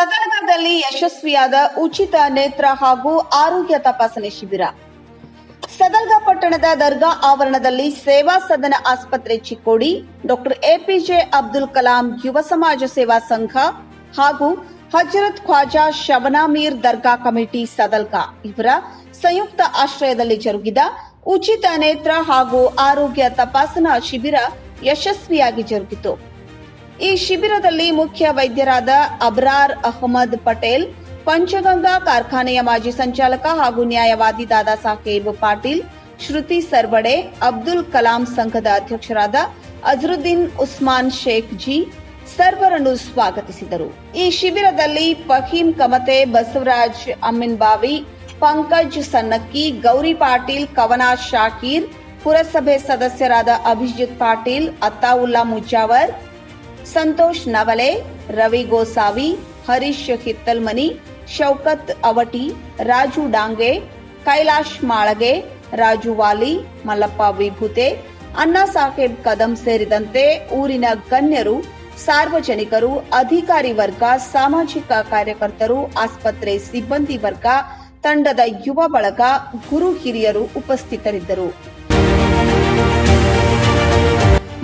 ಶಿಬಿರದಲ್ಲಿ ಯಶಸ್ವಿಯಾದ ಉಚಿತ ನೇತ್ರ ಹಾಗೂ ಆರೋಗ್ಯ ತಪಾಸಣೆ ಶಿಬಿರ. ಸದಲ್ಗ ಪಟ್ಟಣದ ದರ್ಗಾ ಆವರಣದಲ್ಲಿ ಸೇವಾ ಸದನ ಆಸ್ಪತ್ರೆ ಚಿಕ್ಕೋಡಿ, ಡಾಕ್ಟರ್ ಎಪಿಜೆ ಅಬ್ದುಲ್ ಕಲಾಂ ಯುವ ಸಮಾಜ ಸೇವಾ ಸಂಘ ಹಾಗೂ ಹಜರತ್ ಖ್ವಾಜಾ ಶಬನಾಮೀರ್ ದರ್ಗಾ ಕಮಿಟಿ ಸದಲ್ಗ ಇವರ ಸಂಯುಕ್ತ ಆಶ್ರಯದಲ್ಲಿ ಜರುಗಿದ ಉಚಿತ ನೇತ್ರ ಹಾಗೂ ಆರೋಗ್ಯ ತಪಾಸಣಾ ಶಿಬಿರ ಯಶಸ್ವಿಯಾಗಿ ಜರುಗಿತು. ಈ ಶಿಬಿರದಲ್ಲಿ ಮುಖ್ಯ ವೈದ್ಯರಾದ ಅಬ್ರಾರ್ ಅಹಮದ್ ಪಟೇಲ್, ಪಂಚಗಂಗಾ ಕಾರ್ಖಾನೆಯ ಮಾಜಿ ಸಂಚಾಲಕ ಹಾಗೂ ನ್ಯಾಯವಾದಿ ದಾದಾ ಸಾಹೇಬ್ ಪಾಟೀಲ್, ಶ್ರುತಿ ಸರ್ವಡೆ, ಅಬ್ದುಲ್ ಕಲಾಂ ಸಂಘದ ಅಧ್ಯಕ್ಷರಾದ ಅಜರುದ್ದೀನ್ ಉಸ್ಮಾನ್ ಶೇಖ್ ಜಿ ಸರ್ವರನ್ನು ಸ್ವಾಗತಿಸಿದರು. ಈ ಶಿಬಿರದಲ್ಲಿ ಫಹೀಂ ಕಮತೆ, ಬಸವರಾಜ್ ಅಮ್ಮಿನ್ಬಾವಿ ಪಂಕಜ್ ಸನ್ನಕ್ಕಿ, ಗೌರಿ ಪಾಟೀಲ್ ಕವನಾ ಶಾಕೀರ್, ಪುರಸಭೆ ಸದಸ್ಯರಾದ ಅಭಿಜಿತ್ ಪಾಟೀಲ್, ಅತ್ತಾವುಲ್ಲಾ ಮುಜಾವರ್ ಸಂತೋಷ್ ನವಲೆ, ರವಿ ಗೋಸಾವಿ, ಹರೀಶ್ ಹಿತ್ತಲ್ಮನಿ, ಶೌಕತ್ ಅವಟಿ, ರಾಜು ಡಾಂಗೆ, ಕೈಲಾಶ್ ಮಾಳಗೆ, ರಾಜು ವಾಲಿ, ಮಲ್ಲಪ್ಪ ವಿಭೂತೆ, ಅಣ್ಣಾ ಸಾಹೇಬ್ ಕದಂ ಸೇರಿದಂತೆ ಊರಿನ ಗಣ್ಯರು, ಸಾರ್ವಜನಿಕರು, ಅಧಿಕಾರಿ ವರ್ಗ, ಸಾಮಾಜಿಕ ಕಾರ್ಯಕರ್ತರು, ಆಸ್ಪತ್ರೆ ಸಿಬ್ಬಂದಿ ವರ್ಗ, ತಂಡದ ಯುವ ಬಳಗ, ಗುರು ಹಿರಿಯರು ಉಪಸ್ಥಿತರಿದ್ದರು.